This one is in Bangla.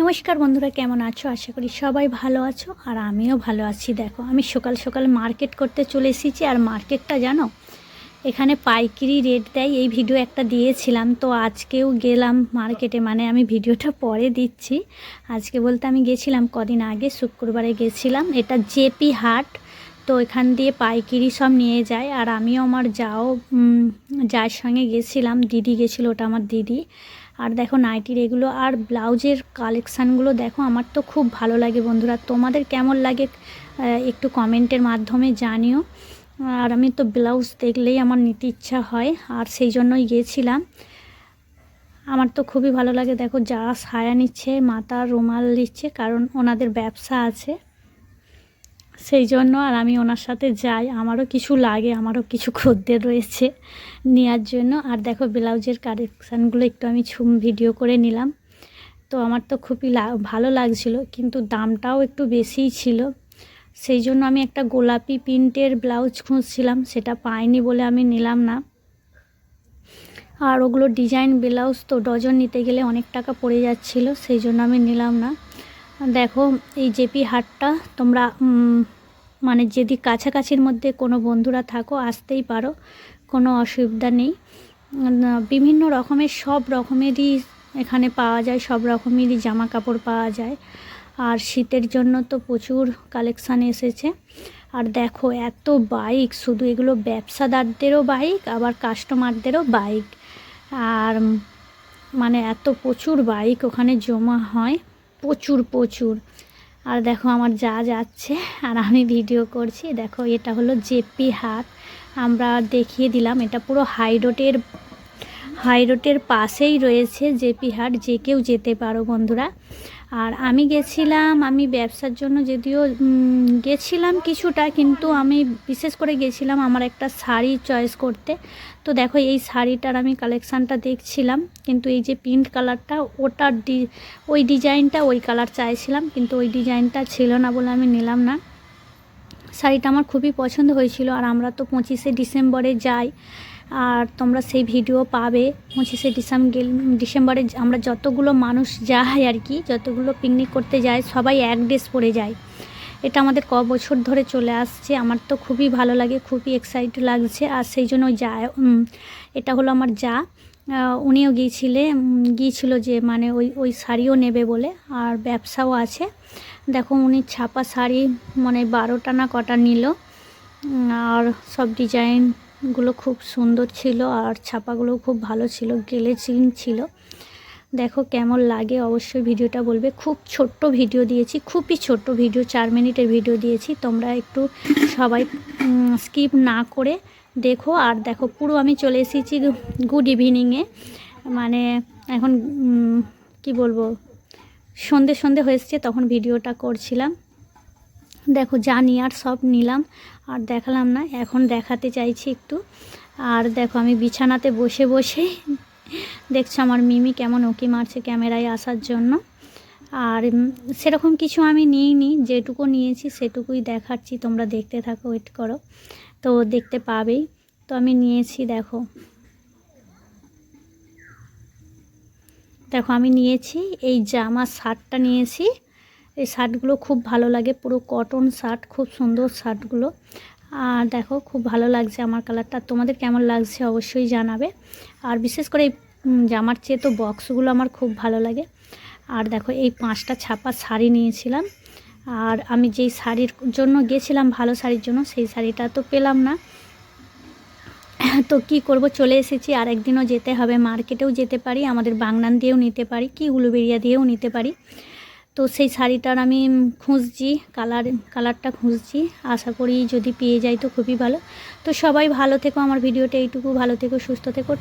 নমস্কার বন্ধুরা, কেমন আছো? আশা করি সবাই ভালো আছো আর আমিও ভালো আছি। দেখো, আমি সকাল সকাল মার্কেট করতে চলে এসেছি আর মার্কেটটা জানো, এখানে পাইকারি রেট দেয়, এই ভিডিও একটা দিয়েছিলাম। তো আজকেও গেলাম মার্কেটে মানে আমি ভিডিওটা পরে দিচ্ছি। আজকে বলতে আমি গেছিলাম কদিন আগে, শুক্রবারে গেছিলাম। এটা জেপি হাট, তো এখান দিয়ে পাইকারি সব নিয়ে যায়। আর আমিও আমার যাও যার সঙ্গে গেছিলাম, দিদি গেছিল, ওটা আমার দিদি। আর দেখো নাইটির এগুলো আর ব্লাউজের কালেকশানগুলো দেখো, আমার তো খুব ভালো লাগে বন্ধুরা। তোমাদের কেমন লাগে একটু কমেন্টের মাধ্যমে জানিও। আর আমি তো ব্লাউজ দেখলেই আমার নিতে ইচ্ছা হয়, আর সেই জন্যই গিয়েছিলাম আমার তো খুবই ভালো লাগে, দেখো যা সায়া নিচ্ছে, মাথা রুমাল নিচ্ছে কারণ ওনাদের ব্যবসা আছে। সেই জন্য আর আমি ওনার সাথে যাই। আমারও কিছু লাগে, আমারও কিছু খদ্দের রয়েছে নেওয়ার জন্য। আর দেখো ব্লাউজের কালেকশানগুলো একটু আমি ছুম ভিডিও করে নিলাম। তো আমার তো খুবই ভালো লাগছিল, কিন্তু দামটাও একটু বেশিই ছিল। সেই জন্য আমি একটা গোলাপি প্রিন্টের ব্লাউজ খুঁজছিলাম, সেটা পাইনি বলে আমি নিলাম না। আর ওগুলো ডিজাইন ব্লাউজ তো ডজন নিতে গেলে অনেক টাকা পড়ে যাচ্ছিল, সেই জন্য আমি নিলাম না। দেখো এই জেপি হাটটা তোমরা মানে যদি কাছাকাছির মধ্যে কোনো বন্ধুরা থাকো, আসতেই পারো, কোনো অসুবিধা নেই। বিভিন্ন রকমের, সব রকমেরই এখানে পাওয়া যায়, সব রকমেরই জামা কাপড় পাওয়া যায়। আর শীতের জন্য তো প্রচুর কালেকশান এসেছে। আর দেখো, এত বাইক শুধু এগুলো ব্যবসাদারদেরও বাইক আবার কাস্টমারদেরও বাইক আর মানে এত প্রচুর বাইক ওখানে জমা হয়, প্রচুর প্রচুর। আর দেখো আমার যা যাচ্ছে, আর আমি ভিডিও করছি। দেখো, এটা হলো জেপি হাট আমরা দেখিয়ে দিলাম, এটা পুরো হাই রোডের হাই রোডের পাশেই রয়েছে জেপি হাট, যে কেউ যেতে পারো বন্ধুরা। আর আমি গেছিলাম, আমি ব্যবসার জন্য যদিও গেছিলাম কিছুটা, কিন্তু আমি বিশেষ করে গেছিলাম আমার একটা শাড়ি চয়েস করতে। তো দেখো, এই শাড়িটার আমি কালেকশানটা দেখছিলাম, কিন্তু এই যে প্রিন্ট কালারটা, ওটার ডি, ওই ডিজাইনটা ওই কালার চাইছিলাম, কিন্তু ওই ডিজাইনটা ছিল না বলে আমি নিলাম না। শাড়িটা আমার খুবই পছন্দ হয়েছিল, আর আমরা তো পঁচিশে ডিসেম্বরে যাই। আর তোমরা সেই ভিডিও পাবে পঁচিশে ডিসেম্বর ডিসেম্বরে আমরা যতগুলো মানুষ যায় আর কি, যতগুলো পিকনিক করতে যায়, সবাই এক ড্রেস পরে যায়। এটা আমাদের ক বছর ধরে চলে আসছে, আমার তো খুবই ভালো লাগে, খুবই এক্সাইট লাগছে, আর সেই জন্য যা এটা হলো আমার যা। উনিও গিয়েছিলে গিয়েছিল যে মানে ওই ওই শাড়িও নেবে বলে, আর ব্যবসাও আছে। দেখো উনি ছাপা শাড়ি মানে বারোটা না কটা নিল আর সব ডিজাইনগুলো খুব সুন্দর ছিল আর ছাপাগুলো খুব ভালো ছিল গ্লেজিং ছিল। দেখো কেমন লাগে, অবশ্যই ভিডিওটা বলবে। খুব ছোট্ট ভিডিও দিয়েছি, খুবই ছোট্ট ভিডিও, চার মিনিটের ভিডিও দিয়েছি। তোমরা একটু সবাই স্কিপ না করে দেখো। আর দেখো, পুরো আমি চলে এসেছি গুড ইভিনিংয়ে মানে এখন কি বলব, সন্ধে সন্ধে হয়েছে তখন ভিডিওটা করছিলাম। দেখো যা আর সব নিলাম, আর দেখালাম না, এখন দেখাতে চাইছি একটু। আর দেখো আমি বিছানাতে বসে বসে দেখছ আমার মিমি কেমন উঁকি মারছে ক্যামেরায় আসার জন্য। আর সেরকম কিছু আমি নিইনি, যেটুকু নিয়েছি সেটুকুই দেখাচ্ছি, তোমরা দেখতে থাকো ওয়েট করো। তো দেখতে পাবেই। তো আমি নিয়েছি, দেখো। দেখো আমি নিয়েছি, এই জামা শার্টটা নিয়েছি এই শার্টগুলো খুব ভালো লাগে, পুরো কটন শার্ট, খুব সুন্দর শার্টগুলো। আর দেখো, খুব ভালো লাগছে আমার কালারটা। তোমাদের কেমন লাগছে অবশ্যই জানাবে। আর বিশেষ করে এই জামার চেয়ে তো বক্সগুলো আমার খুব ভালো লাগে। আর দেখো, এই পাঁচটা ছাপা শাড়ি নিয়েছিলাম। আর আমি যেই শাড়ির জন্য গেছিলাম, ভালো শাড়ির জন্য, সেই শাড়িটা তো পেলাম না। তো কি করব, চলে এসেছি। আর একদিনও যেতে হবে, মার্কেটেও যেতে পারি, আমাদের বাগনান দিয়েও নিতে পারি, কি উলুবেরিয়া দিয়েও নিতে পারি। তো সেই শাড়িটার আমি খুঁজছি, কালার, কালারটা খুঁজছি। আশা করি যদি পেয়ে যাই তো খুবই ভালো। তো সবাই ভালো থেকো, আমার ভিডিওটা এইটুকু। ভালো থেকো, সুস্থ থেকো।